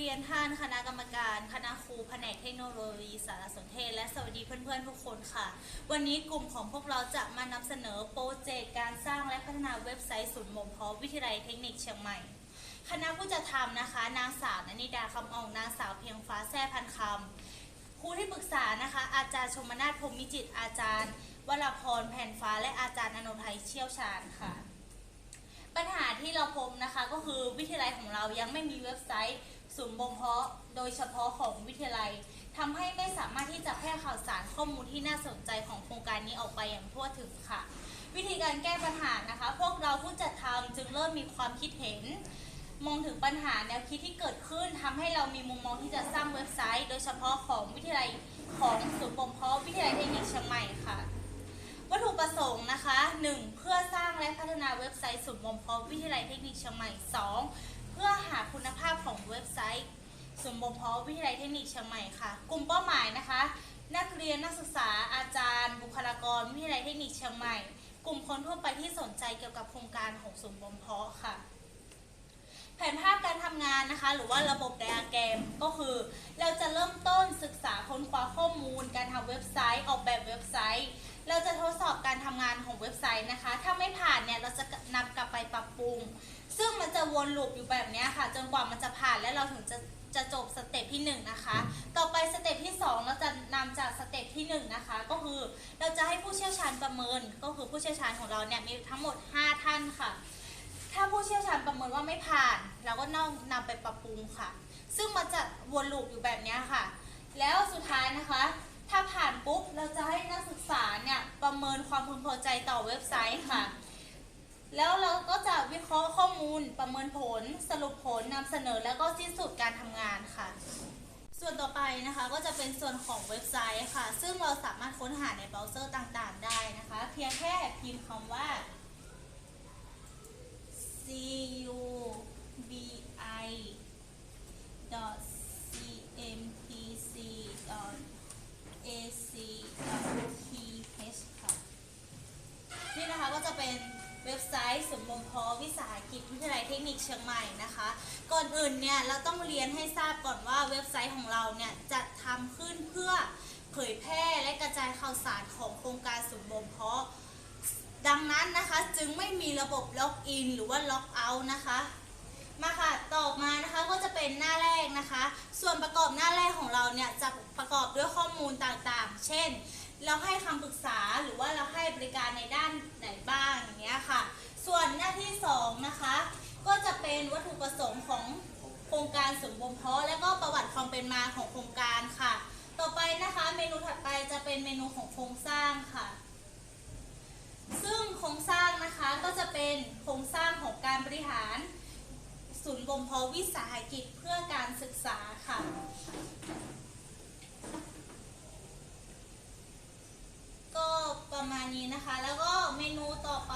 รียนท่านคณะกรรมการ คณะครูแผนกเทคโนโลยีสารสนเทศ และสวัสดีเพื่อนๆทุกคนค่ะ วันนี้กลุ่มของพวกเราจะมานำเสนอโปรเจกต์การสร้างและพัฒนาเว็บไซต์ศูนย์บ่มเพาะวิทยาลัยเทคนิคเชียงใหม่ คณะผู้จัดทำนะคะ นางสาวนนิดาคำอองนางสาวเพียงฟ้าแซ่พันคำครูที่ปรึกษานะคะ อาจารย์ชมนาถพรมมิจิตอาจารย์วรพรแผ่นฟ้าและอาจารย์อนนท์ไทยเชี่ยวชาญค่ะ ปัญหาที่เราพบนะคะก็คือวิทยาลัยของเรายังไม่มีเว็บไซต์ ศูนย์บ่มเพาะโดยเฉพาะของวิทยาลัยทำให้ไม่สามารถที่จะแพร่ข่าวสารข้อมูลที่น่าสนใจของโครงการนี้ออกไปอย่างทั่วถึงค่ะ วิธีการแก้ปัญหานะคะ พวกเราผู้จัดทำจึงเริ่มมีความคิดเห็น มองถึงปัญหาแนวคิดที่เกิดขึ้นทำให้เรามีมุมมองที่จะสร้างเว็บไซต์ โดยเฉพาะของวิทยาลัยของศูนย์บ่มเพาะวิทยาลัยเทคนิคเชียงใหม่ค่ะวัตถุประสงค์นะคะ 1. เพื่อสร้างและพัฒนาเว็บไซต์ศูนย์บ่มเพาะวิทยาลัยเทคนิคเชียงใหม่ 2. เพื่อหาคุณภาพของเว็บไซต์ศูนย์บ่มเพาะวิทยาลัยเทคนิคเชียงใหม่ค่ะ กลุ่มเป้าหมายนะคะ นักเรียนนักศึกษาอาจารย์ บุคลากรวิทยาลัยเทคนิคเชียงใหม่ กลุ่มคนทั่วไปที่สนใจเกี่ยวกับโครงการของศูนย์บ่มเพาะค่ะ แผนภาพการทำงานนะคะ หรือว่าระบบไดอะแกรมก็คือ เราจะเริ่มต้นศึกษาค้นคว้าข้อมูล การทำเว็บไซต์ ออกแบบเว็บไซต์ เราจะทดสอบการทำงานของเว็บไซต์นะคะ ถ้าไม่ผ่านเนี่ยเราจะนำกลับไปปรับปรุง ซึ่งมันจะวนลูปอยู่แบบนี้ค่ะ จนกว่ามันจะผ่านและเราถึงจะจะจบสเต็ปที่1นะคะ ต่อไปสเต็ปที่ 2 เราจะนำจากสเต็ปที่1นะคะ ก็คือเราจะให้ผู้เชี่ยวชาญประเมิน ก็คือผู้เชี่ยวชาญของเราเนี่ยมีทั้งหมด 5 ท่านค่ะ ถ้าผู้เชี่ยวชาญประเมินว่าไม่ผ่าน เราก็ต้องนำไปปรับปรุงค่ะ ซึ่งมันจะ มูล ประเมินผล สรุปผลนำเสนอแล้วก็สิ้นสุดการทำงานค่ะ ส่วนต่อไปนะคะก็จะเป็นส่วนของเว็บไซต์ค่ะ ซึ่งเราสามารถค้นหาในเบราว์เซอร์ต่างๆ ได้นะคะ เพียงแค่พิมพ์คำว่า cu u b i dot c m p c dot a c dot t h ค่ะ นี่นะคะก็จะเป็นเว็บ ไซต์ศูนย์บ่มเพาะวิสาหกิจวิทยาลัยเทคนิคเชียงใหม่นะคะ ก่อนอื่นเนี่ยเราต้องเรียนให้ทราบก่อนว่าเว็บไซต์ของเราเนี่ยจะทำขึ้นเพื่อเผยแพร่และกระจายข่าวสารของโครงการศูนย์บ่มเพาะดังนั้นนะคะจึงไม่มีระบบล็อกอินหรือว่าล็อกเอาท์นะคะมาค่ะ ต่อมานะคะก็จะเป็นหน้าแรกนะคะ ส่วนประกอบหน้าแรกของเราเนี่ยจะประกอบด้วยข้อมูลต่างๆ เช่น เราให้คำปรึกษาหรือว่าเราให้บริการในด้านไหนบ้างอย่างเงี้ยค่ะ ส่วนหน้าที่สองนะคะก็จะเป็นวัตถุประสงค์ของโครงการสมบ่มเพาะและก็ประวัติความเป็นมาของโครงการค่ะ ต่อไปนะคะเมนูถัดไปจะเป็นเมนูของโครงสร้างค่ะ ซึ่งโครงสร้างนะคะก็จะเป็นโครงสร้างของการบริหารศูนย์บ่มเพาะวิสาหกิจเพื่อการศึกษาค่ะ ก็ ประมาณนี้นะคะ แล้วก็เมนูต่อไป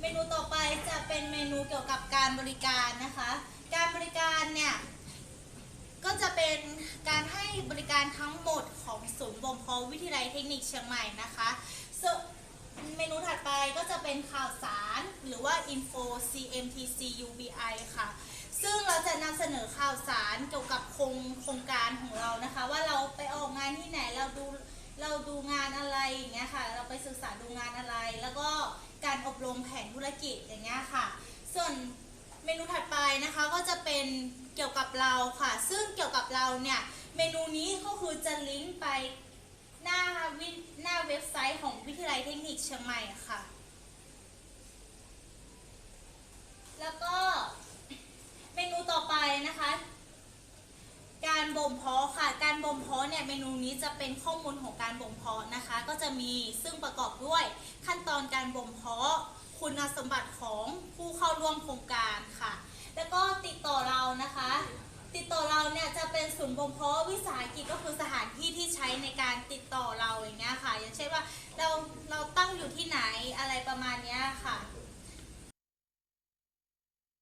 เมนูต่อไปจะเป็นเมนูเกี่ยวกับการบริการนะคะ การบริการเนี่ยก็จะเป็นการให้บริการทั้งหมดของศูนย์บ่มเพาะวิทยาลัยเทคนิคเชียงใหม่นะคะเมนูถัดไปก็จะเป็นข่าวสารหรือว่า info CMTC UBI ค่ะ ซึ่งเราจะนำเสนอข่าวสารเกี่ยวกับโครงโครงการของเรานะคะ ว่าเราไปออกงานที่ไหนเราดู เราดูงานอะไรอย่างเงี้ยค่ะ เราไปศึกษาดูงานอะไร แล้วก็การอบรมแผนธุรกิจอย่างเงี้ยค่ะ ส่วนเมนูถัดไปนะคะก็จะเป็นเกี่ยวกับเราค่ะ ซึ่งเกี่ยวกับเราเนี่ยเมนูนี้ก็คือจะลิงก์ไปหน้าวิหน้าเว็บไซต์ของวิทยาลัยเทคนิคเชียงใหม่ค่ะ แล้วก็เมนูต่อไปนะคะ การ บ่มเพาะค่ะ การบ่มเพาะเนี่ยเมนูนี้จะเป็นข้อมูลของการบ่มเพาะนะคะ ก็จะมีซึ่งประกอบด้วยขั้นตอนการบ่มเพาะ คุณสมบัติของผู้เข้าร่วมโครงการค่ะ แล้วก็ติดต่อเรานะคะ ติดต่อเราเนี่ยจะเป็นศูนย์บ่มเพาะวิสาหกิจก็คือสถานที่ที่ใช้ในการติดต่อเราอย่างเงี้ยค่ะ อย่างเช่นว่าเราเราตั้งอยู่ที่ไหนอะไรประมาณเนี้ยค่ะ